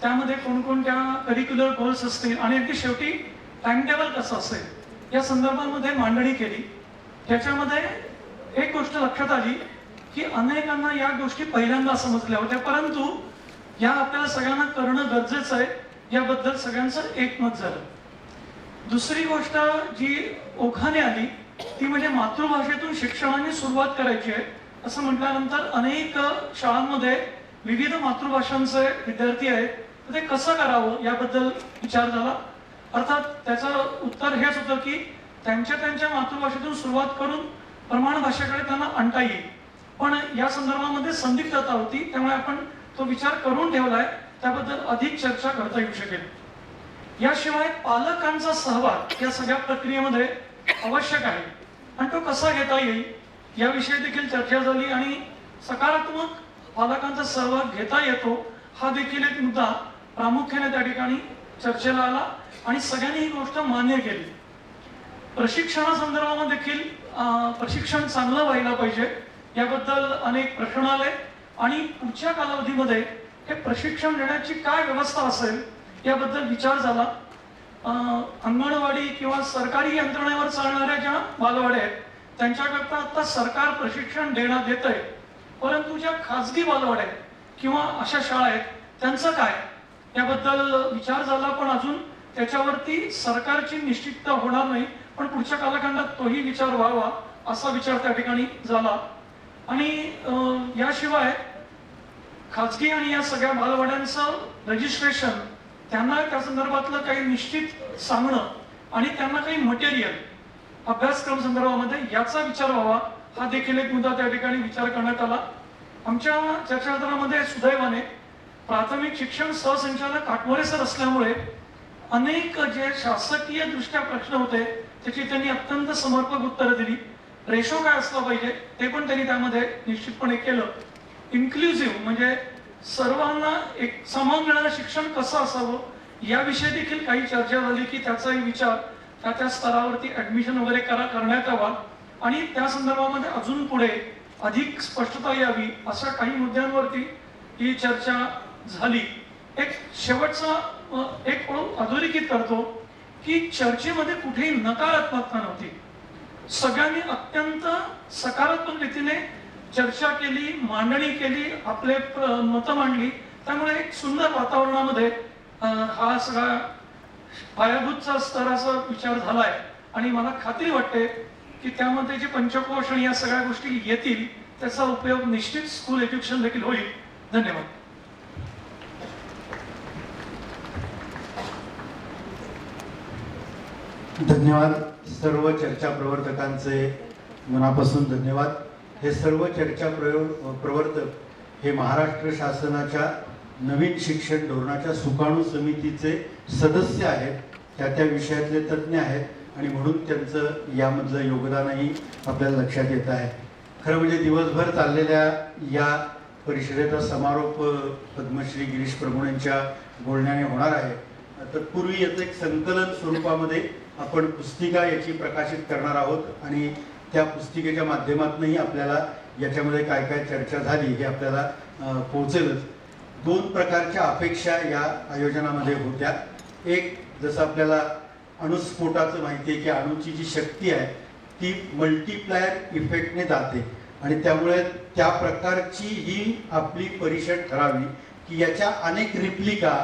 त्यामध्ये कोणकोणत्या curricular goals असतील आणि अगदी शेवटी टाइम टेबल कसं असेल या संदर्भामध्ये मांडणी केली. त्याच्यामध्ये एक गोष्ट लक्षात आली की अनेकांना या गोष्टी पहिल्यांदा समजल्या होत्या परंतु या आपल्याला सगळ्यांना करणं गरजेचं आहे याबद्दल सगळ्यांचं एकमत झालं. दुसरी गोष्ट जी ओघाने आली ती म्हणजे मातृभाषेतून शिक्षणाने सुरुवात करायची आहे. असं म्हटल्यानंतर अनेक शाळांमध्ये विविध मातृभाषांचे विद्यार्थी आहेत. तर ते कसं करावं याबद्दल विचार झाला. अर्थात त्याचं उत्तर हेच होतं की त्यांच्या त्यांच्या मातृभाषेतून सुरुवात करून प्रमाण भाषेकडे त्यांना आणता येईल. पण या संदर्भामध्ये संदिग्धता होती त्यामुळे आपण तो विचार करून ठेवलाय. त्याबद्दल अधिक चर्चा करता येऊ शकेल. याशिवाय पालकांचा सहभाग या सगळ्या प्रक्रियेमध्ये आवश्यक आहे. आणि तो कसा घेता येईल याविषयी देखील चर्चा झाली आणि सकारात्मक पालकांचा सहभाग घेता येतो हा देखील एक मुद्दा प्रामुख्याने त्या ठिकाणी चर्चेला आला आणि सगळ्यांनी ही गोष्ट मान्य केली. प्रशिक्षणासंदर्भामध्ये देखील प्रशिक्षण चांगलं व्हायला पाहिजे याबद्दल अनेक प्रश्न आले. आणि पुढच्या कालावधीमध्ये हे प्रशिक्षण देण्याची काय व्यवस्था असेल याबद्दल विचार झाला. अंगणवाडी किंवा सरकारी यंत्रणेवर चालणाऱ्या ज्या बालवाड्या आहेत त्यांच्याकरता आता सरकार प्रशिक्षण देण्यात देत आहे परंतु ज्या खाजगी बालवाड्या आहेत किंवा अशा शाळा आहेत त्यांचं काय? याबद्दल विचार झाला पण अजून त्याच्यावरती सरकारची निश्चितता होणार नाही पण पुढच्या कालखंडात तोही विचार व्हावा असा विचार त्या ठिकाणी झाला. आणि याशिवाय खाजगी आणि या सगळ्या मालवाड्यांचं रजिस्ट्रेशन त्यांना त्या संदर्भातलं काही निश्चित सांगणं आणि त्यांना काही मटेरियल अभ्यासक्रम संदर्भामध्ये याचा विचार व्हावा हा देखील एक मुद्दा त्या ठिकाणी विचार करण्यात आला. आमच्या चर्चासत्रामध्ये सुदैवाने प्राथमिक शिक्षण सहसंचालक आठवले सर असल्यामुळे अनेक जे शासकीय दृष्ट्या प्रश्न होते त्याची त्यांनी अत्यंत समर्पक उत्तरं दिली. रेशो काय असला पाहिजे ते पण त्यांनी त्यामध्ये निश्चितपणे केलं. इन्क्लुझिव्ह म्हणजे सर्वांना एक समान मिळणारं शिक्षण कसं असावं याविषयी देखील काही चर्चा झाली की त्याचाही विचार त्या त्या स्तरावरती ऍडमिशन वगैरे करा करण्यात यावा. आणि त्या संदर्भामध्ये अजून पुढे अधिक स्पष्टता यावी अशा काही मुद्द्यांवरती ही चर्चा झाली. एक शेवटचा एक पळू अधोरेखित करतो की चर्चेमध्ये कुठेही नकारात्मकता नव्हती. सगळ्यांनी अत्यंत सकारात्मक रीतीने चर्चा केली मांडणी केली आपले मतं मांडली. त्यामुळे एक सुंदर वातावरणामध्ये हा सगळा पायाभूतचा स्तराचा विचार झालाय. आणि मला खात्री वाटते की त्यामध्ये जे पंचकोश आणि या सगळ्या गोष्टी येतील त्याचा उपयोग निश्चित स्कूल एज्युकेशन देखील होईल. धन्यवाद. धन्यवाद सर्व चर्चा प्रवर्तकांचे मनापासून धन्यवाद. हे सर्व चर्चा प्रयोग प्रवर्तक हे महाराष्ट्र शासनाच्या नवीन शिक्षण धोरणाच्या सुकाणू समितीचे सदस्य आहेत त्या त्या विषयातले तज्ज्ञ आहेत आणि म्हणून त्यांचं यामधलं योगदानही आपल्याला लक्षात येत आहे. खरं म्हणजे दिवसभर चाललेल्या या परिषदेचा समारोप पद्मश्री गिरीश प्रभू यांच्या बोलण्याने होणार आहे. तत्पूर्वी याचं एक संकलन स्वरूपामध्ये आपण पुस्तिका याची प्रकाशित करणार आहोत आणि त्या पुस्तिकेच्या माध्यमातूनही आपल्याला याच्यामध्ये काय काय चर्चा झाली हे आपल्याला पोहोचेलच. दोन प्रकारच्या अपेक्षा या आयोजनामध्ये होत्या. एक जसं आपल्याला अणुस्फोटाचं माहिती आहे की अणूची जी शक्ती आहे ती मल्टीप्लायर इफेक्टने जाते आणि त्यामुळे त्या प्रकारची ही आपली परिषद ठरावी की याच्या अनेक रिप्लिका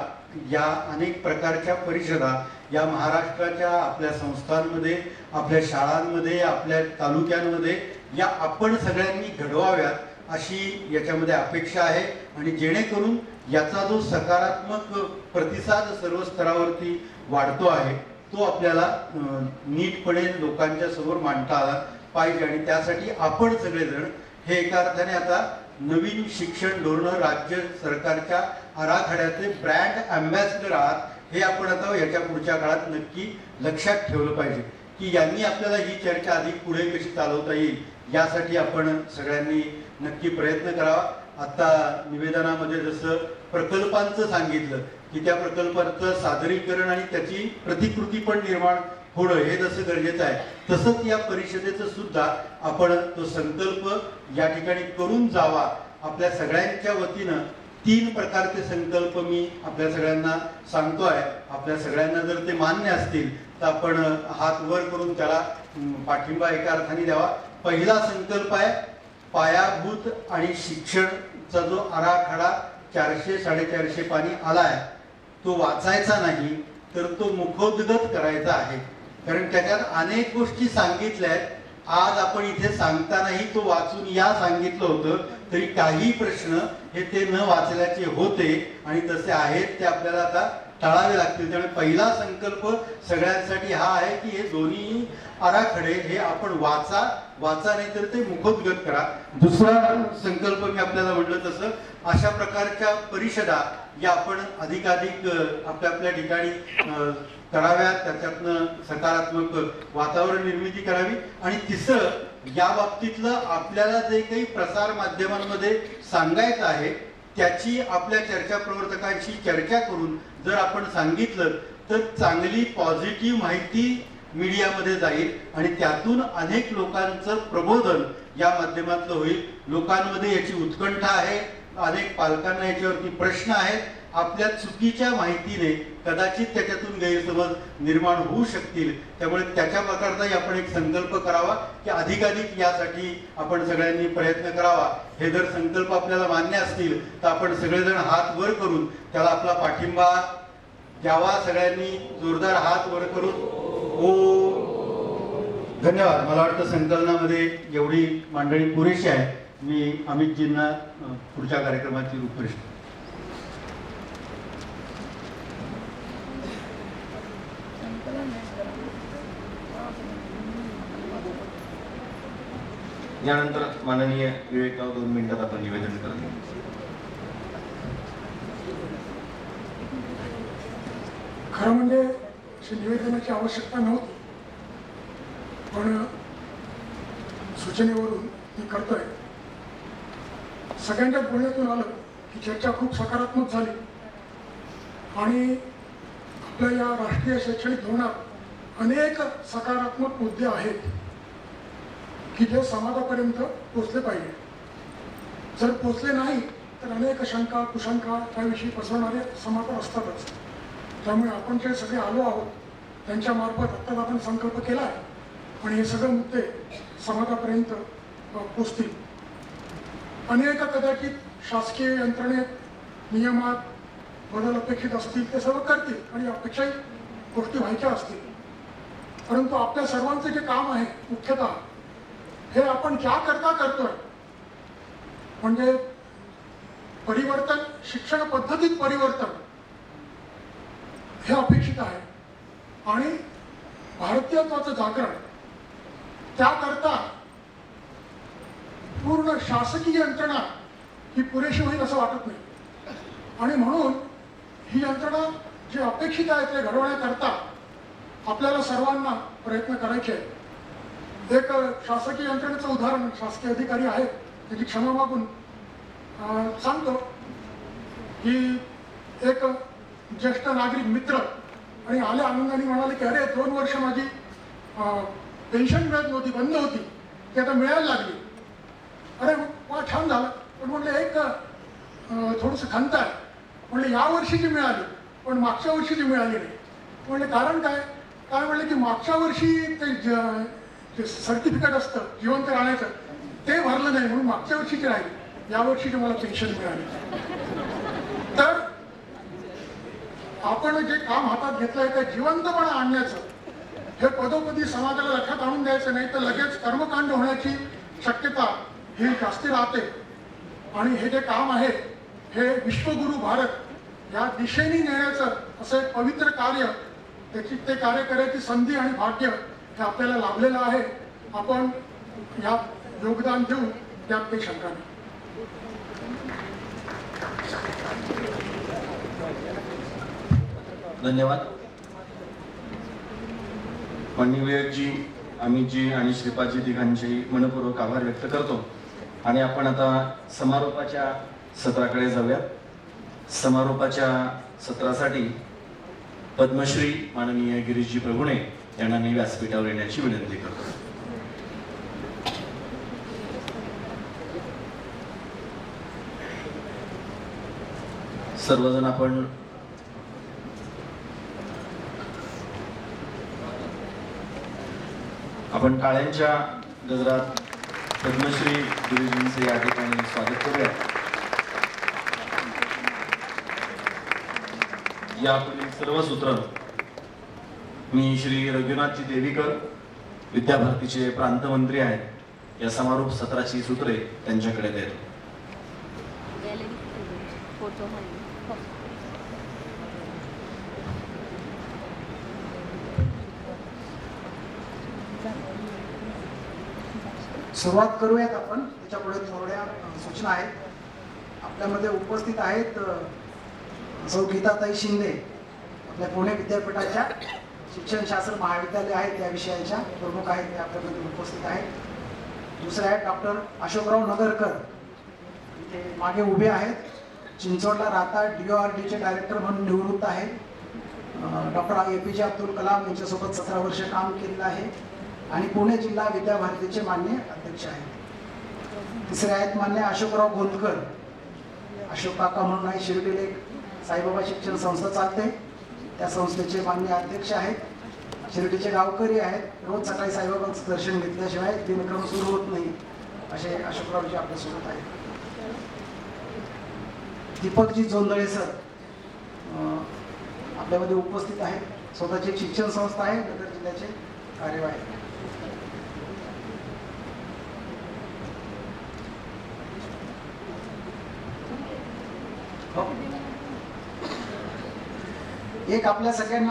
या अनेक प्रकारच्या परिषदा या महाराष्ट्राच्या आपल्या संस्थांमध्ये आपल्या शाळांमध्ये आपल्या तालुक्यांमध्ये या आपण सगळ्यांनी घडवाव्यात अशी याच्यामध्ये अपेक्षा आहे. आणि जेणेकरून याचा जो सकारात्मक प्रतिसाद सर्व स्तरावरती वाढतो आहे तो आपल्याला नीटपणे लोकांच्या समोर मांडता आला पाहिजे. आणि त्यासाठी आपण सगळेजण हे एका अर्थाने आता नवीन शिक्षण धोरण राज्य सरकारच्या आराखड्याचे ब्रँड अँबॅसिडर आहात हे आपण आता याच्या पुढच्या काळात नक्की लक्षात ठेवलं पाहिजे. की यांनी आपल्याला ही चर्चा अधिक पुढे कशी चालवता येईल यासाठी आपण सगळ्यांनी नक्की प्रयत्न करावा. आता निवेदनामध्ये जसं प्रकल्पांचं सांगितलं की त्या प्रकल्पाचं सादरीकरण आणि त्याची प्रतिकृती पण निर्माण होणं हे जसं गरजेचं आहे तसंच या परिषदेचं सुद्धा आपण तो संकल्प या ठिकाणी करून जावा. आपल्या सगळ्यांच्या वतीनं तीन प्रकारचे संकल्प मी आपल्या सगळ्यांना सांगतोय आपल्या सगळ्यांना जर ते मान्य असतील तर आपण हात वर करून त्याला पाठिंबा एका अर्थाने द्यावा. पहिला संकल्प आहे पायाभूत आणि शिक्षणचा जो आराखडा चारशे साडेचारशे पाणी आला आहे तो वाचायचा नाही तर तो मुखोद्गत करायचा आहे. कारण त्याच्यात अनेक गोष्टी सांगितल्या आहेत आज आपण इथे सांगतानाही तो वाचून या सांगितलं होतं तरी काही प्रश्न हे ते न वाचल्याचे होते आणि तसे आहेत ते आपल्याला आता टाळावे लागतील. त्यामुळे पहिला संकल्प सगळ्यांसाठी हा आहे की हे दोन्ही आराखडे हे आपण वाचा वाचा नाही तर ते मुखोद्गत करा. दुसरा संकल्प मी आपल्याला म्हटलं तसं अशा प्रकारच्या परिषदा या आपण अधिकाधिक आपल्या आपल्या ठिकाणी कराव्यात त्याच्यातनं सकारात्मक वातावरण निर्मिती करावी. आणि तिसरं या बाबतीतलं आपल्याला जे काही प्रसार माध्यमांमध्ये सांगायचं आहे त्याची आपल्या चर्चा प्रवर्तकांशी चर्चा करून जर आपण सांगितलं तर चांगली पॉझिटिव्ह माहिती मीडियामध्ये जाईल आणि त्यातून अनेक लोकांचं प्रबोधन या माध्यमातलं होईल. लोकांमध्ये याची उत्कंठा आहे. अनेक पालकांना याच्यावरती प्रश्न आहेत. आपल्या चुकीच्या माहितीने कदाचित त्याच्यातून गैरसमज निर्माण होऊ शकतील. त्यामुळे त्याच्या प्रकारचाही आपण एक संकल्प करावा की अधिकाधिक यासाठी आपण सगळ्यांनी प्रयत्न करावा. हे जर संकल्प आपल्याला मान्य असतील तर आपण सगळेजण हात वर करून त्याला आपला पाठिंबा द्यावा. सगळ्यांनी जोरदार हात वर करून. ओ. धन्यवाद. मला वाटतं संकलनामध्ये एवढी मांडणी पुरेशी आहे. मी अमितजींना पुढच्या कार्यक्रमाची रूपरेषा यानंतर माननीय विवेकराव दोन मिनिटात आपण निवेदन करतो. खरं म्हणजे अशी निवेदनाची आवश्यकता नव्हती. पण सूचनेवरून मी करतोय. सगळ्यांच्याच बोलण्यातून आलं की चर्चा खूप सकारात्मक झाली. आणि आपल्या या राष्ट्रीय शैक्षणिक धोरणात अनेक सकारात्मक मुद्दे आहेत. की जे समाजापर्यंत पोचले पाहिजे. जर पोचले नाही तर अनेक शंका कुशंका त्याविषयी पसरणारे समाजात असतातच. त्यामुळे आपण जे सगळे आलो आहोत त्यांच्या मार्फत आत्ताच आपण संकल्प केला आहे. आणि हे सगळे मुद्दे समाजापर्यंत पोचतील अनेक कदाचित शासकीय यंत्रणेत नियमात बदल अपेक्षित असतील ते सर्व करतील आणि अपेक्षाही गोष्टी व्हायच्या असतील. परंतु आपल्या सर्वांचं जे काम आहे मुख्यतः हे आपण ज्या करता करतोय म्हणजे परिवर्तन शिक्षण पद्धतीत परिवर्तन हे अपेक्षित आहे. आणि भारतीयत्वाचं जागरण त्याकरता पूर्ण शासकीय यंत्रणा ही पुरेशी होईल असं वाटत नाही. आणि म्हणून ही यंत्रणा जी अपेक्षित आहे ते घडवण्याकरता आपल्याला सर्वांना प्रयत्न करायचे आहेत. एक शासकीय यंत्रणेचं उदाहरण शासकीय अधिकारी आहेत त्याची क्षमा मागून सांगतो की एक ज्येष्ठ नागरिक मित्र आणि आल्या आनंदाने म्हणाले की अरे दोन वर्ष माझी पेन्शन मिळत नव्हती बंद होती ती आता मिळायला लागली. अरे वा छान झालं. पण म्हणलं एक थोडंसं खंत आहे. म्हणलं या वर्षीची मिळाली पण मागच्या वर्षीची मिळाली नाही. म्हणले कारण काय? काय म्हणलं की मागच्या वर्षी ते ज- जे सर्टिफिकेट असतं जिवंत राहण्याचं. ते भरलं नाही म्हणून मागच्या वर्षीची राहील. या वर्षीची मला पेन्शन मिळाली. तर आपण जे काम हातात घेतलंय ते जिवंतपणा आणण्याचं. हे पदोपदी समाजाला लक्षात आणून द्यायचं नाही तर लगेच कर्मकांड होण्याची शक्यता ही जास्ती राहते. आणि हे जे काम आहे हे विश्वगुरु भारत या दिशेने नेण्याचं असं एक पवित्र कार्य त्याची ते कार्य करायची संधी आणि भाग्य हे आपल्याला लाभलेलं आहे. आपण या योगदान देऊ यात काही शंका नाही. धन्यवाद. माननीय विवेकजी अमितजी आणि श्रीपादजी तिघांचे मनपूर्वक आभार व्यक्त करतो. आणि आपण आता समारोपाच्या सत्राकडे जाऊया समारोपाच्या सत्रासाठी पद्मश्री माननीय गिरीशजी प्रभुणे यांना मी व्यासपीठावर येण्याची विनंती करतो. सर्वजण आपण आपण काळ्यांच्या गजरात पद्मश्री गुरुजींचे या ठिकाणी स्वागत करूया. यापुढील सर्व सूत्र मी श्री रघुनाथजी देवीकर विद्याभारतीचे प्रांतमंत्री आहेत या समारोप सत्राची सूत्रे त्यांच्याकडे देतो. फोटो सुरुवात करूयात आपण. त्याच्यापुढे थोड्या सूचना आहेत. आपल्यामध्ये उपस्थित आहेत सौ गीताताई शिंदे आपल्या पुणे विद्यापीठाच्या शिक्षण शासन महाविद्यालय आहे त्या विषयाच्या प्रमुख आहेत ते आपल्यामध्ये उपस्थित आहेत. दुसरे आहेत डॉक्टर अशोकराव नगरकर. इथे मागे उभे आहेत. चिंचवडला राहतात डी ओ आर डीचे डायरेक्टर म्हणून निवृत्त आहेत. डॉक्टर ए पी जे अब्दुल कलाम यांच्यासोबत सतरा वर्ष काम केलेलं आहे. आणि पुणे जिल्हा विद्याभारतीचे मान्य अध्यक्ष आहेत. तिसरे आहेत मान्य अशोकराव गोंदकर. अशोक काका म्हणून आहे शिर्डीले साईबाबा शिक्षण संस्था चालते. त्या संस्थेचे मान्य अध्यक्ष आहेत. शिर्डीचे गावकरी आहेत. रोज सकाळी साईबाबांचं दर्शन घेतल्याशिवाय दिनक्रम सुरू होत नाही असे अशोकरावजी आपल्यासोबत आहेत. दीपकजी जोंदळे सर आपल्यामध्ये उपस्थित आहेत. स्वतःची एक शिक्षण संस्था आहे नगर जिल्ह्याचे कार्यवाह. एक आपल्या सगळ्यांना